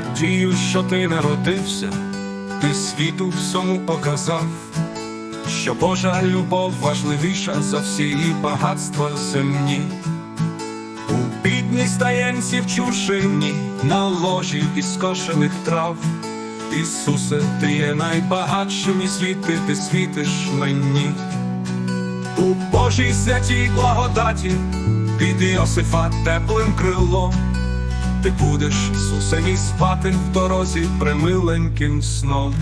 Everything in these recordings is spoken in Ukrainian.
надію, що ти народився, ти світу всьому показав, що Божа любов важливіша за всі її багатства земні. У бідній стаєнці в чужині, на ложі із скошених трав. Ісусе, ти є найбагатшим і світи, ти світиш мені. У Божій святій благодаті під Йосифа теплим крилом. Ти будеш, Ісусе, мій спати в дорозі примиленьким сном.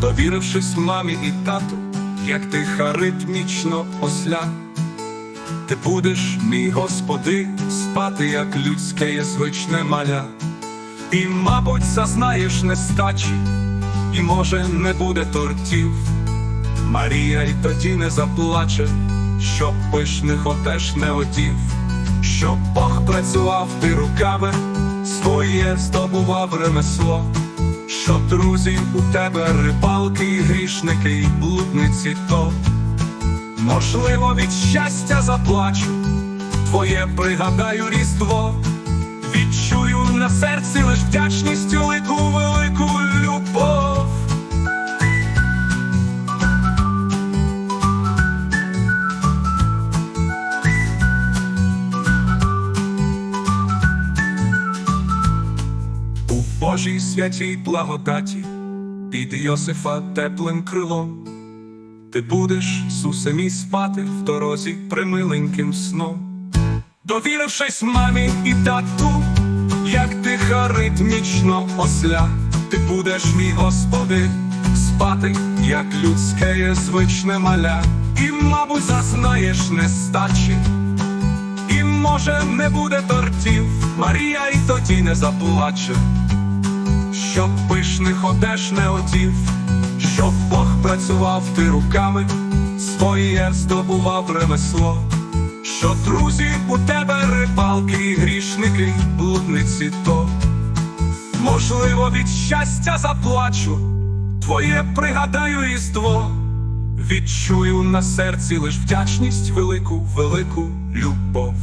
Довірившись мамі і тату, як тиха ритмічно осля, ти будеш, мій Господи, спати, як людське є звичне маля, і, мабуть, зазнаєш нестачі, і, може, не буде тортів. Марія й тоді не заплаче, щоб пишних отеж не одів, щоб Бог працював ти руками, своє здобував ремесло. Щоб друзі у тебе рибалки, і грішники і блудниці то Можливо, від щастя заплачу, твоє пригадаю різдво, відчую серці лиш вдячність велику велику любов. У Божій святій благодаті під Йосифа теплим крилом. Ти будеш, Сусе мій, спати в дорозі примиленьким сном, довірившись мамі і тату, як тиха ритмічно осля, ти будеш, мій Господи, спати, як людське є звичне маля, і, мабуть, зазнаєш нестачі. І може не буде тортів, Марія й тоді не заплаче, щоб пишних одеж не одів, щоб Бог працював ти руками, своє здобував ремесло, що друзі у тебе рибалки, грішники, блудниці то. Можливо, від щастя заплачу, твоє пригадаю різдво, відчую на серці лиш вдячність велику, велику любов.